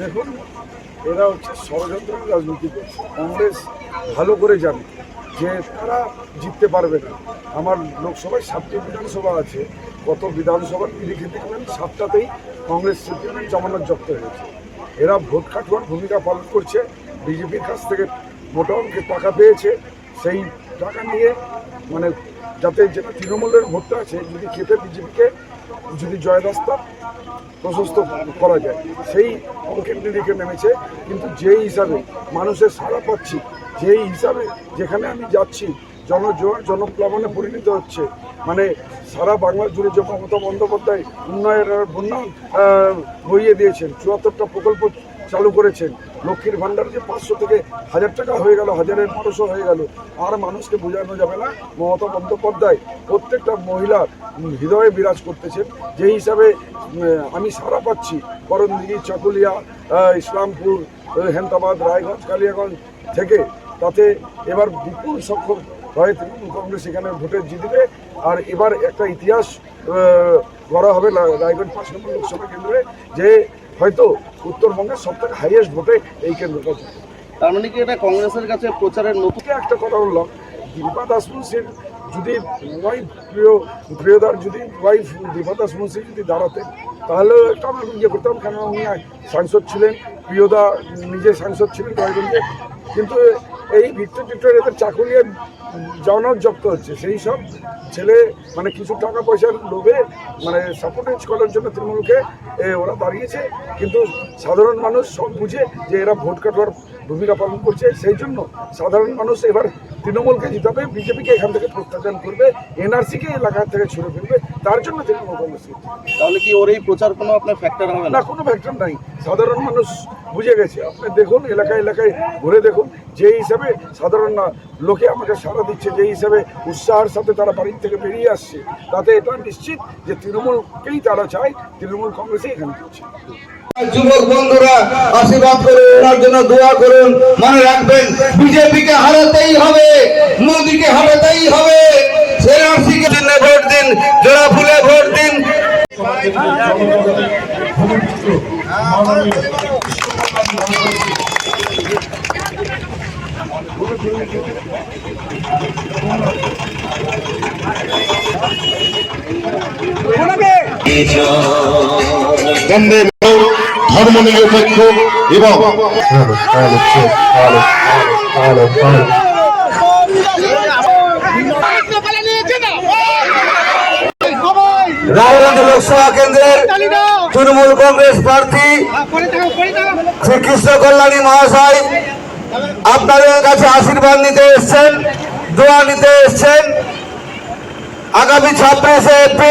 দেখুন, এরা হচ্ছে ষড়যন্ত্রের রাজনীতি করছে। কংগ্রেস ভালো করে জানে যে তারা জিততে পারবে না। আমার লোকসভায় সাতটি বিধানসভা আছে। গত বিধানসভার নিরিখে দেখবেন সাতটাতেই কংগ্রেস সিপিএমের জমানত জব্দ হয়েছে। এরা ভোট কাটুয়ার ভূমিকা পালন করছে। বিজেপির কাছ থেকে মোটা অঙ্কের টাকা পেয়েছে। সেই টাকা নিয়ে মানে যাতে যেটা তৃণমূলের ভোটটা আছে, যদি খেতে বিজেপিকে যদি জয় রাস্তা প্রশস্ত করা যায়, সেই অঙ্কের নিরিখে নেমেছে। কিন্তু যেই হিসাবে মানুষের সাড়া পাচ্ছি যেই হিসাবে যেখানে আমি যাচ্ছি জনজোয়ার জনপ্লাবনে পরিণত হচ্ছে। মানে সারা বাংলা জুড়ে যে মমতা বন্দ্যোপাধ্যায় উন্নয়নের বন্যা বইয়ে দিয়েছেন, চুয়াত্তরটা প্রকল্প চালু করেছেন। লক্ষ্মীর ভাণ্ডার যে পাঁচশো থেকে হাজার টাকা হয়ে গেল, হাজারের বারোশো হয়ে গেল। আর মানুষকে বোঝানো যাবে না, মমতা বন্দ্যোপাধ্যায় প্রত্যেকটা মহিলার হৃদয়ে বিরাজ করতেছেন। যেই হিসাবে আমি সারা পাচ্ছি, করণদিঘি, চকুলিয়া ইসলামপুর হেমতাবাদ, রায়গঞ্জ, কালিয়াগঞ্জ থেকে। তাতে এবার বিপুল সংখ্যক হয়, তৃণমূল কংগ্রেস এখানে ভোটে জিতবে আর এবার একটা ইতিহাস গড়া হবে রায়গঞ্জ পাঁচ নম্বর লোকসভা কেন্দ্রে, যে হয়তো উত্তরবঙ্গের সব থেকে হাইয়েস্ট ভোটে এই কেন্দ্রটা জিতবে তার মানে কি এটা কংগ্রেসের কাছে প্রচারের নতুন একটা কথা বললাম দীপা দাস মুন্সির যদি ওয়াইফ প্রিয় প্রিয়দার যদি ওয়াইফ দীপা দাস মুন্সি যদি দাঁড়াতেন তাহলে একটা আমরা ইয়ে করতাম কেন উনি সাংসদ ছিলেন প্রিয়দা নিজে সাংসদ ছিলেন রায়গঞ্জে। কিন্তু এই ভিক্টর টিক্টর এদের চাকুরিয়ে জনক জপ্ত হচ্ছে। সেই সব ছেলে মানে কিছু টাকা পয়সার লোভে মানে সাপোর্টেজ করার জন্য তৃণমূলকে ওরা দাঁড়িয়েছে। কিন্তু সাধারণ মানুষ সব বুঝে যে এরা ভোট কাটার ভূমিকা পালন করছে। সেই জন্য সাধারণ মানুষ এবার তৃণমূলকে জিতাবে বিজেপিকে এখান থেকে প্রত্যাখ্যান করবে এনআরসিকে এলাকা থেকে ছুড়ে ফেলবে তার জন্য তৃণমূল কংগ্রেস তাহলে কি ওর এই প্রচার কোনো আপনার ফ্যাক্টর হবে না? কোনো ফ্যাক্টর নাই। সাধারণ মানুষ বুঝে গেছে। আপনি দেখুন এলাকায় এলাকায় ঘুরে দেখুন যে হিসাবে সাধারণ না লোকে আমাকে সাড়া দিচ্ছে যে হিসাবে উৎসাহের সাথে তারা বাড়ির থেকে বেরিয়ে আসছে তাতে এটা নিশ্চিত যে তৃণমূলকেই তারা চায় তৃণমূল কংগ্রেসই এখানে করছে। যুবক বন্ধুরা, আশীর্বাদ করে ওনার জন্য দোয়া করুন। মনে রাখবেন, বিজেপিকে হারাতেই হবে, মোদীকে হারাতেই হবে। ভোট দিন, জোড়া ফুলে ভোট দিন। বন্দে ধর্ম নিরপেক্ষ এবং রায়গঞ্জ লোকসভা কেন্দ্রের তৃণমূল কংগ্রেস প্রার্থী শ্রীকৃষ্ণ কল্যাণী মহাশয় আপনাদের কাছে আশীর্বাদ নিতে এসছেন, দোয়া নিতে এসছেন। আগামী ছাব্বিশে এপ্রিল